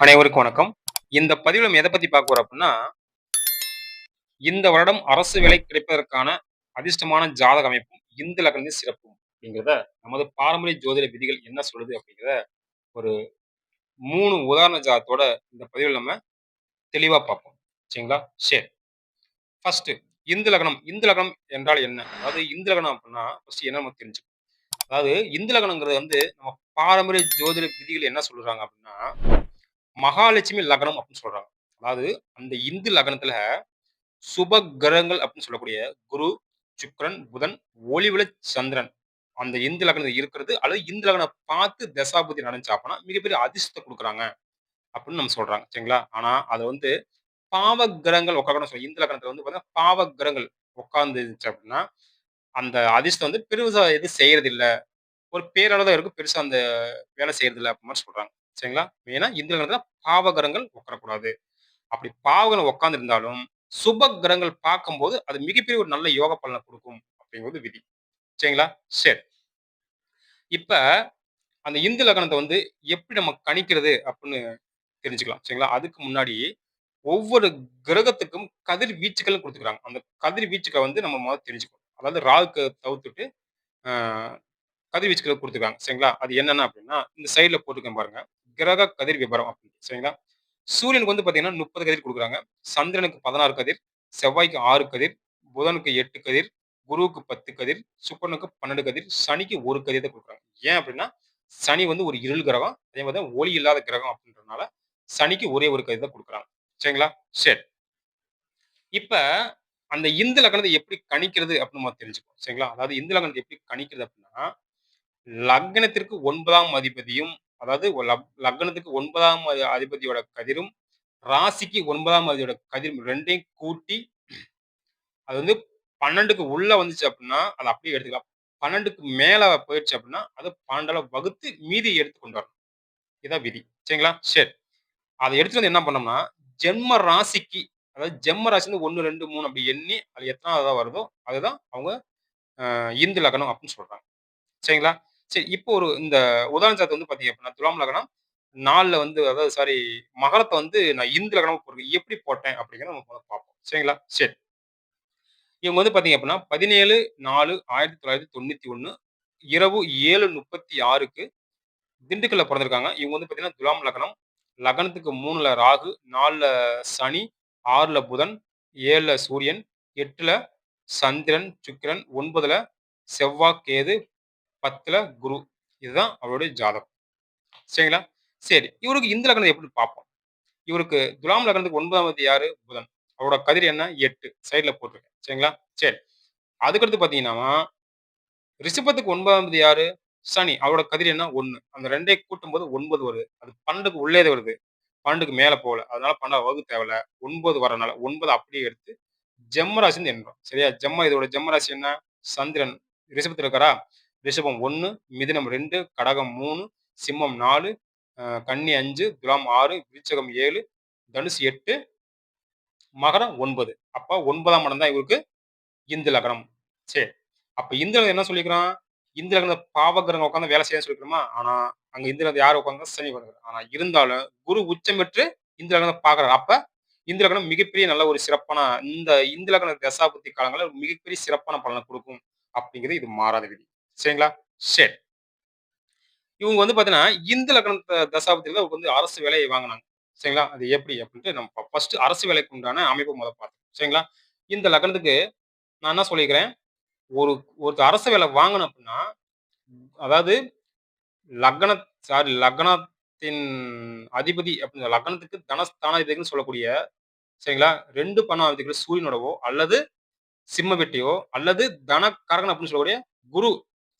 அனைவருக்கும் வணக்கம். இந்த பதிவில் நம்ம எதை பத்தி பார்க்க போறோம் அப்படின்னா இந்த வருடம் அரசு வேலை கிடைப்பதற்கான அதிர்ஷ்டமான ஜாதக அமைப்பும் இந்து லக்னத்தின் சிறப்பும் அப்படிங்கிறத நமது பாரம்பரிய ஜோதிட விதிகள் என்ன சொல்லுது அப்படிங்கிறத ஒரு மூணு உதாரண ஜாதத்தோட இந்த பதிவில் நம்ம தெளிவா பார்ப்போம். சரிங்களா? சரி. ஃபர்ஸ்ட் இந்து லக்னம் இந்து லக்னம் என்றால் என்ன? அதாவது இந்து லக்னம் அப்படின்னா ஃபர்ஸ்ட் என்ன நம்ம தெரிஞ்சுக்கணும். அதாவது இந்து லக்னங்கிறது வந்து நம்ம பாரம்பரிய ஜோதிட விதிகள் என்ன சொல்றாங்க அப்படின்னா மகாலட்சுமி லக்னம் அப்படின்னு சொல்றாங்க. அதாவது அந்த இந்து லக்னத்துல சுப கிரகங்கள் அப்படின்னு சொல்லக்கூடிய குரு சுக்ரன் புதன் ஒளிவில சந்திரன் அந்த இந்து லக்னத்தில் இருக்கிறது. அல்லது இந்து லக்னம் பார்த்து தசாபுதி நடந்துச்சு அப்படின்னா மிகப்பெரிய அதிர்ஷ்டத்தை கொடுக்குறாங்க அப்படின்னு நம்ம சொல்றாங்க. சரிங்களா? ஆனா அது வந்து பாவ கிரகங்கள் உட்காந்து சொல்ல இந்து லக்னத்துல வந்து பார்த்தீங்கன்னா பாவ கிரகங்கள் உட்கார்ந்து இருந்துச்சு அப்படின்னா அந்த அதிர்ஷ்டம் வந்து பெருசா எதுவும் செய்யறது இல்லை ஒரு பேரளவு தான் இருக்கும் பெருசா அந்த வேலை செய்யறது இல்லை அப்படின்னு சொல்றாங்க. சரிங்களா? மெயினா இந்து கிரகத்துல பாவகரங்கள் உட்காரக்கூடாது அப்படி பாவகரம் உட்கார்ந்து இருந்தாலும் சுப கிரகங்கள் பார்க்கும்போது அது மிகப்பெரிய ஒரு நல்ல யோக பலனை கொடுக்கும் அப்படிங்கிறது விதி. சரிங்களா? சரி. இப்ப அந்த இந்து லக்னத்தை வந்து எப்படி நம்ம கணிக்கிறது அப்படின்னு தெரிஞ்சுக்கலாம். சரிங்களா? அதுக்கு முன்னாடி ஒவ்வொரு கிரகத்துக்கும் கதிர் வீச்சுக்கள் கொடுத்துக்கிறாங்க அந்த கதிர் வீச்சுக்களை வந்து நம்ம முதல்ல தெரிஞ்சுக்கணும். அதாவது ராகுக்கு தவிர்த்துட்டு ஆஹ், கதிர் வீச்சுக்களை கொடுத்துருக்காங்க. சரிங்களா? அது என்னென்ன அப்படின்னா இந்த சைடில் போட்டுக்க பாருங்க. கிரக கதிர் விபரம் அப்படின்னு சரிங்களா? சூரியனுக்கு வந்து பார்த்தீங்கன்னா முப்பது கதிர் கொடுக்குறாங்க. சந்திரனுக்கு பதினாறு கதிர் செவ்வாய்க்கு ஆறு கதிர் புதனுக்கு எட்டு கதிர் குருவுக்கு பத்து கதிர் சுக்கரனுக்கு பன்னெண்டு கதிர் சனிக்கு ஒரு கதிர் தான் கொடுக்குறாங்க. ஏன் அப்படின்னா சனி வந்து ஒரு இருள் கிரகம் அதே மாதிரி தான் ஒளி இல்லாத கிரகம் அப்படின்றதுனால சனிக்கு ஒரே ஒரு கதிர் தான் கொடுக்குறாங்க. சரிங்களா? சரி. இப்ப அந்த இந்து லக்னத்தை எப்படி கணிக்கிறது அப்படின்னு நம்ம தெரிஞ்சுக்கணும் சரிங்களா? அதாவது இந்து லக்னத்தை எப்படி கணிக்கிறது அப்படின்னா லக்னத்திற்கு ஒன்பதாம் அதிபதியும் அதாவது லக்- லக்னத்துக்கு ஒன்பதாம் அதிபதியோட கதிரும் ராசிக்கு ஒன்பதாம் அதிபதியோட கதிரும் ரெண்டையும் கூட்டி அது வந்து பன்னெண்டுக்கு உள்ள வந்துச்சு அப்படின்னா அதை அப்படியே எடுத்துக்கலாம். பன்னெண்டுக்கு மேல போயிடுச்சு அப்படின்னா அது பன்னெண்டால வகுத்து மீதி எடுத்து கொண்டு வரணும். இதான் விதி. சரிங்களா? சரி. அதை எடுத்துட்டு வந்து என்ன பண்ணோம்னா ஜென்ம ராசிக்கு அதாவது ஜென்ம ராசி வந்து ஒன்று ரெண்டு மூணு அப்படி எண்ணி அது எத்தனாவதா வருதோ அதுதான் அவங்க அஹ், இந்து லக்னம் அப்படின்னு சொல்றாங்க. சரிங்களா? சரி இப்போ ஒரு இந்த உதாரணத்தை வந்து பாத்தீங்க அப்படின்னா துலாம் லக்னம் நாலுல வந்து அதாவது சாரி மகரத்தை வந்து நான் இந்து லக்னமா போட்டிருக்கேன் எப்படி போட்டேன் அப்படிங்கிறத நம்ம முதல்ல பார்ப்போம் சரிங்களா? சரி. இவங்க வந்து பாத்தீங்க அப்படின்னா பதினேழு நாலு ஆயிரத்தி தொள்ளாயிரத்தி தொண்ணூத்தி ஒண்ணு இரவு ஏழு முப்பத்தி ஆறுக்கு திண்டுக்கல்ல பிறந்திருக்காங்க. இவங்க வந்து பாத்தீங்கன்னா துலாம் லக்னம் லக்னத்துக்கு மூணுல ராகு நாலுல சனி ஆறுல புதன் ஏழுல சூரியன் எட்டுல சந்திரன் சுக்கிரன் ஒன்பதுல செவ்வாய் கேது பத்துல குரு. இதுதான் அவருடைய ஜாதகம். சரிங்களா? சரி இவருக்கு இந்த லக்னத்தை எப்படி பார்ப்போம்? இவருக்கு துலாம் லக்னத்துக்கு ஒன்பதாவது யாரு? புதன். அவரோட கதிர் என்ன? எட்டு. சைடுல போட்டிருக்கேன். சரிங்களா? சரி. அதுக்கடுத்து பாத்தீங்கன்னா ரிஷபத்துக்கு ஒன்பதாவது யாரு? சனி. அவரோட கதிர் என்ன? ஒண்ணு. அந்த ரெண்டே கூட்டும் போது ஒன்பது வருது. அது பன்னெண்டுக்கு உள்ளேதே வருது. பன்னெண்டுக்கு மேல போகல. அதனால பன்னெண்டு வகுப்பு தேவையில்ல. ஒன்பது வரனால ஒன்பது அப்படியே எடுத்து ஜெம்மராசின்னு எண்ணுறோம். சரியா? ஜெம்ம இதோட ஜெம்மராசி என்ன? சந்திரன். ரிஷபத்தில் இருக்கிறா ரிஷபம் ஒன்று மிதினம் ரெண்டு கடகம் மூணு சிம்மம் நாலு கன்னி அஞ்சு துலாம் ஆறு விருச்சகம் ஏழு தனுசு எட்டு மகரம் ஒன்பது. அப்ப ஒன்பதாம் இடம் தான் இவருக்கு இந்து லக்னம். சரி அப்ப இந்து லக்னம் என்ன சொல்லிக்கிறான் இந்து லக்னம் பாவகிரகம் உட்காந்து வேலை செய்ய சொல்லிக்கிறோமா ஆனா அங்க இந்து லக்னம் யார் உட்காந்து சனி உட்காந்து ஆனா இருந்தாலும் குரு உச்சம் பெற்று இந்து லக்னம் பார்க்குறாரு. அப்ப இந்து லக்னம் மிகப்பெரிய நல்ல ஒரு சிறப்பான இந்த இந்து லக்ன தசாபுத்தி காலங்களில் மிகப்பெரிய சிறப்பான பலனை கொடுக்கும். அப்படிங்கிறது இது மாறாத விதி. சரிங்களா? சரி. இவங்க வந்து பாத்தீங்கன்னா இந்து லக்னம் த- தசாபுத்தியில வந்து அரசு வேலையை வாங்கினாங்க. சரிங்களா? அது எப்படி அப்படின்ட்டு நம்ம ஃபர்ஸ்ட் அரசு வேலைக்கு உண்டான அமைப்பு முதல் பார்த்தோம் சரிங்களா? இந்த லக்னத்துக்கு நான் என்ன சொல்லிக்கிறேன்? ஒரு ஒரு அரசு வேலை வாங்கணும் அப்படின்னா அதாவது லக்ன சாரி லக்னத்தின் அதிபதி அப்படின்னு லக்னத்துக்கு தனஸ்தானாதிபதினு சொல்லக்கூடிய சரிங்களா? ரெண்டு பணாதிபதிகள் சூரியனோடவோ அல்லது சிம்ம வெட்டியோ அல்லது தனக்காரகன் அப்படின்னு சொல்லக்கூடிய குரு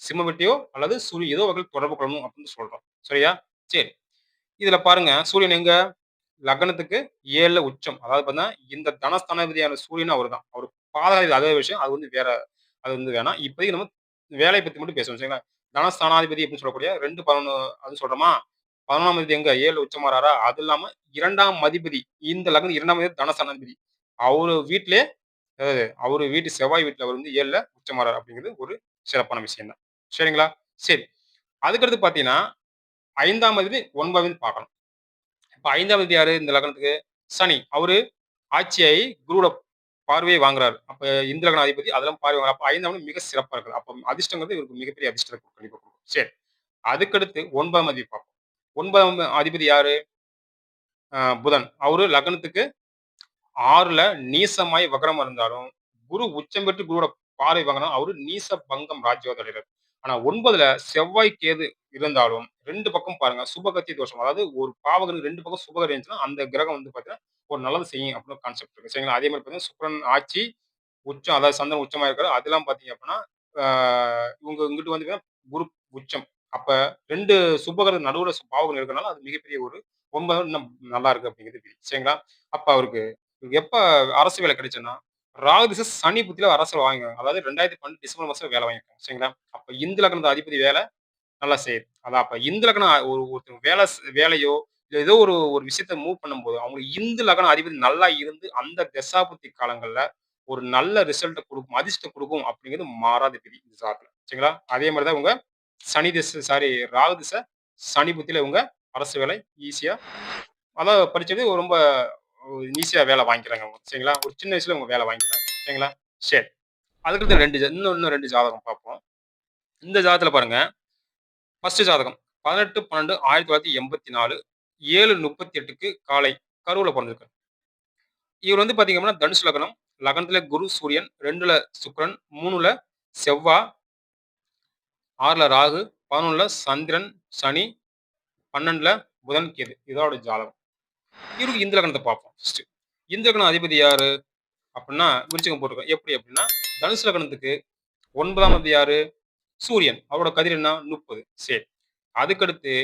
சிம்மவெட்டியோ அல்லது சூரியன் ஏதோ வகையில் தொடர்பு கொள்ளணும் அப்படின்னு சொல்றோம். சரியா? சரி. இதுல பாருங்க சூரியன் எங்க? லக்னத்துக்கு ஏழுல உச்சம். அதாவது பார்த்தீங்கன்னா இந்த தனஸ்தானாதிபதியான சூரியன் அவர் தான் அவர் பாதகாதி அதே விஷயம். அது வந்து வேற அது வந்து வேணாம். இப்போதைக்கு நம்ம வேலையை பத்தி மட்டும் பேசுவோம் சரிங்களா? தனஸ்தானாதிபதி அப்படின்னு சொல்லக்கூடிய ரெண்டு பதினொன்று அது சொல்றோமா? பதினொன்றாம் தேதி எங்க? ஏழு உச்சமாறாரா அது இல்லாம இரண்டாம் அதிபதி இந்த லக்னம் இரண்டாம் அதிபதி தனஸ்தானாதிபதி. அவரு வீட்டிலே அதாவது அவரு வீட்டு செவ்வாய் வீட்டில் அவர் வந்து ஏழுல உச்சமாறாரு அப்படிங்கிறது ஒரு சிறப்பான விஷயம் தான் சரிங்களா சரி அதுக்கடுத்து பாத்தீங்கன்னா ஐந்தாம் அதிபதி ஒன்பதாவது பார்க்கணும் இப்போ ஐந்தாம் அதிபதி யாரு இந்த லக்னத்துக்கு? சனி. அவரு ஆட்சியை குருவோட பார்வையை வாங்குறாரு. அப்ப இந்த லக்ன அதிபதி அதெல்லாம் பார்வை வாங்குறாரு. அப்ப 5ஆம் இடம் மிக சிறப்பாக இருக்குது. அப்ப அதிர்ஷ்டங்கிறது இவருக்கு மிகப்பெரிய அதிர்ஷ்டம் கண்டிப்பாக கொடுக்கும் சரி. அதுக்கடுத்து ஒன்பதாம் அதிபதி பார்ப்போம். ஒன்பதாம் அதிபதி யாரு? புதன். அவரு லக்னத்துக்கு ஆறுல நீசமாய் வக்ரமா இருந்தாலும், குரு உச்சம் பெற்று குருவோட பார்வை வாங்குனாலும், அவரு நீச பங்கம் ராஜ்யோகம் ஆனா ஒன்பதுல செவ்வாய், கேது இருந்தாலும் ரெண்டு பக்கம் பாருங்க சுபகத்தி தோஷம். அதாவது ஒரு பாவகிரகம் 2 பக்கம் சுபகிரகம் இருந்துச்சுன்னா, அந்த கிரகம் வந்து பார்த்தீங்கன்னா, ஒரு நல்லது செய்யும் அப்படின்னு கான்செப்ட் இருக்கு. சரிங்களா? அதே மாதிரி பார்த்தீங்கன்னா, சுக்கரன் ஆட்சி, உச்சம் அதாவது சந்திரன் உச்சமா இருக்காரு. அதெல்லாம் பார்த்தீங்க அப்படின்னா, இவங்க இங்கிட்டு வந்து குரு உச்சம். அப்ப 2 சுபகிரகம் நடுவுல பாவகன் இருக்கனால, அது மிகப்பெரிய ஒரு ரொம்ப இன்னும் நல்லா இருக்கு அப்படிங்கிறது சரிங்களா? அப்ப அவருக்கு எப்ப அரசு வேலை கிடைச்சேன்னா ராகு திசை சனி புத்தியில அரசு வாங்கிருக்காங்க. அதாவது 2012 டிசம்பர் மாசம் வேலை வாங்கியிருக்காங்க. சரிங்களா? அப்ப இந்து லக்னத்து அதிபதி வேலை நல்லா செய்யுது. அதான் அப்ப இந்து லக்னம் ஒரு ஒருத்தர் வேலை வேலையோ, இல்ல ஏதோ ஒரு ஒரு விஷயத்த மூவ் பண்ணும்போது, அவங்களுக்கு இந்து லக்ன அதிபதி நல்லா இருந்து, அந்த தசாபுத்தி காலங்கள்ல ஒரு நல்ல ரிசல்ட்டை கொடுக்கும் அதிர்ஷ்டம் கொடுக்கும் அப்படிங்கிறது மாறாத விதி இந்த ஜாதகத்துல. சரிங்களா? அதே மாதிரி தான் இவங்க சனி திசை சாரி ராகு திசை, சனி புத்தியில இவங்க அரசு வேலை ஈஸியா அதான் படிச்சது ரொம்ப ஈஸியாக வேலை வாங்கிக்கிறாங்க அவங்க. சரிங்களா? ஒரு சின்ன வயசுல அவங்க வேலை வாங்கிக்கிறாங்க. சரிங்களா? சரி. அதுக்கடுத்து 2 ஜா இன்னும் இன்னும் 2 ஜாதகம் பார்ப்போம். இந்த ஜாதகத்தில் பாருங்க. ஃபர்ஸ்ட் ஜாதகம் 18/12/1984 7:38க்கு காலை கருவில் பொறந்திருக்காரு. இவர் வந்து பார்த்தீங்க அப்படின்னா, தனுஷ் லக்னம். லக்னத்தில குரு, சூரியன், ரெண்டுல சுக்ரன் மூணுல செவ்வா, ஆறில் ராகு, 11ல சந்திரன், சனி, 12ல புதன், கேது. இதோட ஜாதகம். இவருக்கு இந்திரகணத்தை லக்னத்த பார்ப்போம் ஃபர்ஸ்ட். இந்து அதிபதி யாரு? அப்படின்னா விருச்சகம் போட்டிருக்கோம். எப்படி அப்படின்னா, தனுசு லக்னத்துக்கு ஒன்பதாம் அதிபதி யாரு? சூரியன். அவரோட கதிர் என்ன? 30. சரி. அதுக்கடுத்து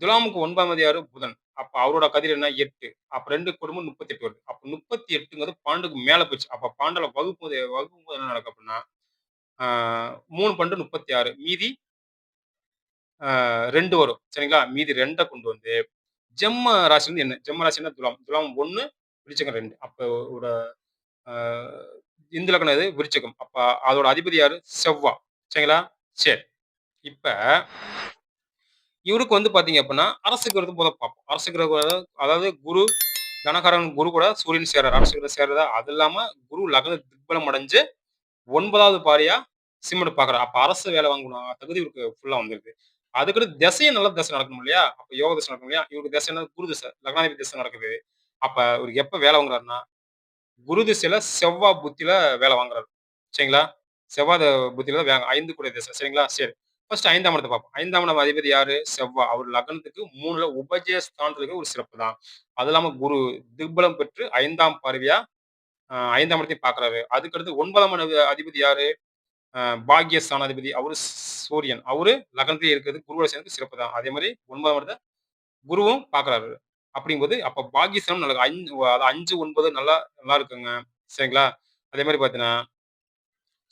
துலாமுக்கு ஒன்பதாம் அதிபதி யாரு? புதன். அப்ப அவரோட கதிர் என்ன? எட்டு அப்ப ரெண்டு குடும்பம் முப்பத்தி எட்டு வருது. அப்ப 38ங்கிறது 12க்கு மேல போச்சு. அப்ப 12ல வகுப்பு வகுக்கும்போது என்ன நடக்கும் அப்படின்னா, மூணு பண்டு முப்பத்தி ஆறு மீதி ரெண்டு வரும். சரிங்களா? மீதி ரெண்டை கொண்டு வந்து ஜெம்ம ராசி வந்து என்ன? ஜென்ம ராசின்னா துலாம். துலாம் ஒன்று விருச்சகம் ரெண்டு அப்போ ஒரு இந்து லக்னம் எது? விருச்சிகம். அப்ப அதோட அதிபதி யாரு? செவ்வா. சரிங்களா? சரி. இப்ப இவருக்கு வந்து பார்த்தீங்க அப்படின்னா, அரசு கிரகம் முதல்ல பார்ப்போம். அரசு கிரகம் அதாவது குரு, தனகாரகன் குரு கூட சூரியன் சேர்றாரு. அரசு கிரகம் சேர்றதா, அது இல்லாம குரு லக்ன திக்பலம் அடைஞ்சு ஒன்பதாவது பாரியா சிம்மனு பார்க்குறாரு. அப்ப அரசு வேலை வாங்கணும் தகுதி இவருக்கு ஃபுல்லா வந்துருது. அதுக்கடுத்து திசையும் நல்ல திசை நடக்கணும் இல்லையா? அப்ப யோக திசை நடக்கணும் இல்லையா? இவருக்கு திசை என்ன? குரு திசை. லக்னாதிபதி திசை நடக்குது. அப்ப இவருக்கு எப்ப வேலை வாங்குறாருன்னா, குரு திசையில செவ்வா புத்தியில வேலை வாங்குறாரு. சரிங்களா? செவ்வாய் புத்தியில வே 5 கூடிய திசை. சரிங்களா? சரி. ஃபர்ஸ்ட் ஐந்தாம் இடத்தை பார்ப்போம். ஐந்தாம் இடம் அதிபதி யாரு? செவ்வா. அவர் லக்னத்துக்கு மூணுல உபஜய ஒரு சிறப்பு தான். அது இல்லாம குரு திக்பலம் பெற்று ஐந்தாம் பார்வையா ஐந்தாம் இடத்தையும் பாக்குறாரு அதுக்கடுத்து ஒன்பதாம் அதிபதி யாரு? அ பாக்கிய ஸ்தானாதிபதி அவரு சூரியன். அவரு லக்னத்திலேயே இருக்கிறது குருவோட சேர்ந்து சிறப்பு தான். அதே மாதிரி ஒன்பதாம் இடத்த குருவும் பார்க்குறாரு. அப்படிங்கும்போது அப்ப பாக்கியஸ்தானம் நல்லது. 5 5, 9 நல்லா நல்லா இருக்குங்க. சரிங்களா? அதே மாதிரி பார்த்தீங்கன்னா,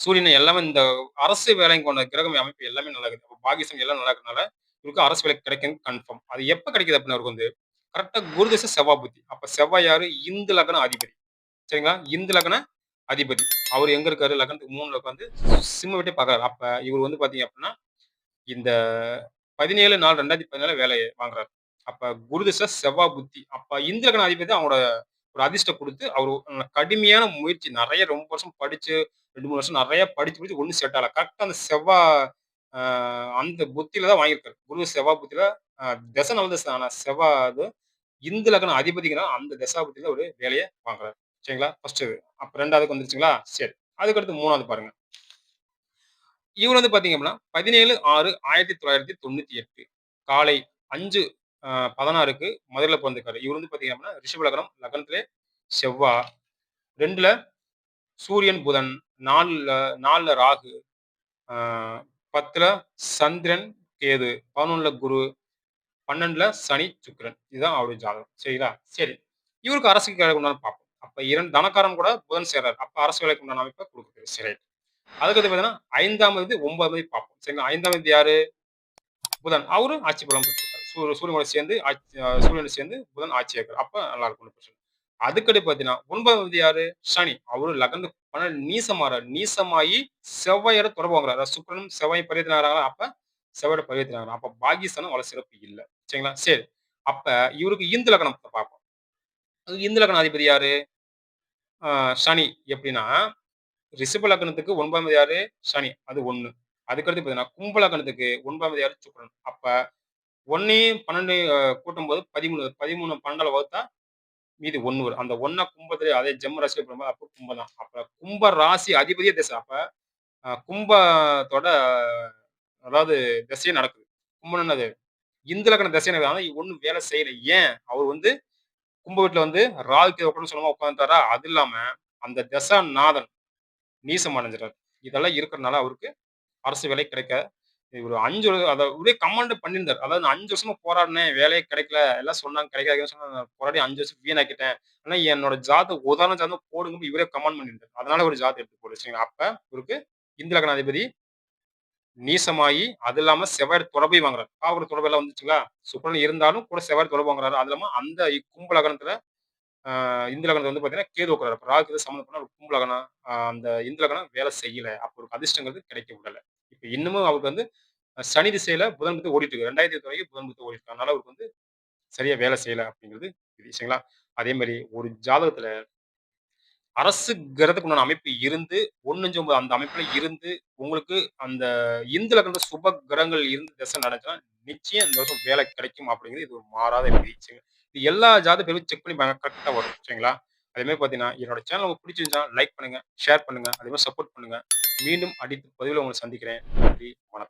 சூரியன் எல்லாமே இந்த அரசு வேலைங்க கொண்ட கிரகம் அமைப்பு எல்லாமே நல்லா இருக்குது. பாக்கியஸ்தானம் எல்லாம் நல்லா இருக்கிறதுனால இவருக்கு அரசு வேலை கிடைக்கும் கன்ஃபார்ம். அது எப்ப கிடைக்குது அப்படின்னா அவருக்கு வந்து, கரெக்டாக குரு செவ்வாய் புத்தி. அப்ப செவ்வாய் யாரு? இந்து லக்ன அதிபதி. சரிங்களா? இந்து லக்ன அதிபதி. அவர் எங்க இருக்காரு? லக்னத்துக்கு மூணுல உட்காந்து சிம்ம விட்டே பாக்குறாரு அப்ப இவர் வந்து பார்த்தீங்க அப்படின்னா, இந்த பதினேழு நாள் ரெண்டாயிரத்தி பதினேழு வேலையை வாங்குறாரு. அப்ப குரு செவ்வா புத்தி. அப்ப இந்து லக்ன அதிபதி அவரோட ஒரு அதிர்ஷ்டம் கொடுத்து அவர் கடுமையான முயற்சி நிறைய ரொம்ப வருஷம் படிச்சு 2, 3 வருஷம் நிறைய படிச்சு, படிச்சு ஒன்றும் செட் ஆகல. கரெக்டா அந்த செவ்வா அந்த புத்தியில தான் வாங்கியிருக்காரு. குரு செவ்வா புத்தியில தசை திசை நல்ல தசை ஆனா செவ்வா அது இந்து லக்ன அதிபதிங்கிற அந்த தசா புத்தியில ஒரு வேலையை வாங்குறாரு. சரிங்களா? ஃபர்ஸ்ட் இது. அப்ப ரெண்டாவதுக்கு வந்துருச்சுங்களா? சரி. அதுக்கடுத்து மூணாவது பாருங்க. இவர் வந்து பார்த்தீங்க அப்படின்னா, 17/6/1998 காலை 5 அ 16க்கு மதுரையில பொறந்திருக்காரு. இவரு வந்து பார்த்தீங்க அப்படின்னா, ரிஷப லக்னம். லக்னத்திலே செவ்வா, ரெண்டுல சூரியன், புதன், 4ல 4ல ராகு, ஆ 10ல சந்திரன், கேது, 11ல குரு, 12ல சனி, சுக்கரன் இதுதான் அவருடைய ஜாதகம். சரிங்களா? சரி. இவருக்கு அரசுக்கு வேலை பார்ப்போம். அப்ப இரண்டு தனக்காரன் கூட புதன் சேர்றாரு. அப்ப அரசு வேலைக்கு உண்டான அமைப்பை கொடுக்குது சரி. அதுக்கடுத்து பார்த்தீங்கன்னா, 5ஆம் அதிபதி 9ஆம் அதிபதி பார்ப்போம். சரிங்களா? 5ஆம் அதிபதி யாரு? புதன். அவரும் ஆட்சி பலம் பெற்றிருக்காரு. சூ சூரியனோட சேர்ந்து ஆட்சி சூரியனோட சேர்ந்து புதன் ஆட்சி ஆக்குறாரு. அப்ப நல்லா இருக்கும். அதுக்கடி பிரச்சனை பார்த்தீங்கன்னா, 9ஆம் யாரு? சனி. அவரு லக்னத்து 12 நீசமாறாரு. நீசமாயி செவ்வாயோட தொடர்பு வாங்குறாரு. அதாவது சுக்கிரனும் செவ்வாயும் பரிவர்த்தனை அப்ப செவ்வாயோட பரிவர்த்தனை அப்ப பாகிஸ்தானும் அவ்வளவு சிறப்பு இல்ல. சரிங்களா? சரி. அப்ப இவருக்கு இந்து லக்னம் பார்ப்போம். அது இந்து லக்னாதிபதி யாரு? சனி எப்படின்னா, ரிஷப லக்னத்துக்கு 9ஆம் யாரு? சனி. அது ஒண்ணு அதுக்கடுத்து பார்த்தீங்கன்னா, கும்ப லக்னத்துக்கு 9ஆம் யாரு? சுக்கரன் அப்ப 1யும் 12யும் அ கூட்டும்போது 13 13 12ஆல வகுத்தா மீதி ஒன்று வரும். அந்த ஒன்னா கும்பத்துல அதே ஜென்ம ராசி போடும்போது அப்ப கும்பம் தான். அப்ப கும்ப ராசி அதிபதியே திசை. அப்ப கும்பத்தோட அதாவது திசையே நடக்குது. கும்பம்னா என்னது? இந்து லக்ன திசை ஆனா வேலை செய்யல. ஏன்? அவர் வந்து கும்ப வீட்டில் வந்து ராகு உட்காந்து சொல்லாம உட்காந்துட்டாரா அது இல்லாம அந்த தசாநாதன் நீசம் அடைஞ்சுட்டாரு. இதெல்லாம் இருக்கிறதுனால அவருக்கு அரசு வேலை கிடைக்க ஒரு 5 அத ஒரே கமாண்ட் பண்ணியிருந்தார் அதாவது அஞ்சு வருஷமா போராடினேன். வேலையே கிடைக்கல. எல்லாம் சொன்னாங்க கிடைக்காதுன்னு சொன்னாங்க. போராடி அஞ்சு வருஷம் வீணாக்கிட்டேன். ஆனா என்னோட ஜாதகம் உதாரண ஜாதம் போடுங்க இவரே கமாண்ட் பண்ணியிருந்தாரு. அதனால ஒரு ஜாதகம் எடுத்து போடு சரிங்களா. அப்ப இவருக்கு இந்து நீசமாயி, அது இல்லாம செவ்வாய் தொடர்பை வாங்குறாரு. ராகு தொடர்பு எல்லாம் வந்துச்சுங்களா? சுக்கிரன் இருந்தாலும் கூட செவ்வாய் தொடர்பு வாங்குறாரு. அது இல்லாம அந்த கும்ப லகனத்துல ஆஹ் இந்து லக்னத்துல வந்து பார்த்தீங்கன்னா, கேது உட்கார்றாரு. ராகு கேது சம்மந்தம் கும்ப லகனம் அந்த இந்து லகனம் வேலை செய்யல. அப்ப ஒரு அதிர்ஷ்டங்கிறது கிடைக்க விடல. இப்ப இன்னமும் அவருக்கு வந்து சனி திசையில புதன் புத்தி ஓடிட்டு இருக்கு. 2020 வரைக்கும் புதன் புத்தி ஓடிட்டு அதனால அவருக்கு வந்து சரியா வேலை செய்யல அப்படிங்கிறது சரிங்களா. அதே மாதிரி ஒரு ஜாதகத்துல அரசு உண்டான அமைப்பு இருந்து 1, 5, 9 அந்த அமைப்புல இருந்து உங்களுக்கு அந்த இந்து லக்னத்துல சுப கிரகங்கள் இருந்து திசை நடந்துச்சுன்னா, நிச்சயம் இந்த வருஷம் வேலை கிடைக்கும் அப்படிங்கிறது இது ஒரு மாறாத விதி. இது எல்லா ஜாதக பேரும் செக் பண்ணி பாருங்க கரெக்ட்டா வரும். சரிங்களா. அதே மாதிரி பார்த்தீங்கன்னா, என்னோட சேனல் உங்களுக்கு பிடிச்சிருந்துச்சா லைக் பண்ணுங்க, ஷேர் பண்ணுங்க. அதே மாதிரி சப்போர்ட் பண்ணுங்க. மீண்டும் அடித்து பதிவில் உங்களை சந்திக்கிறேன். நன்றி, வணக்கம்.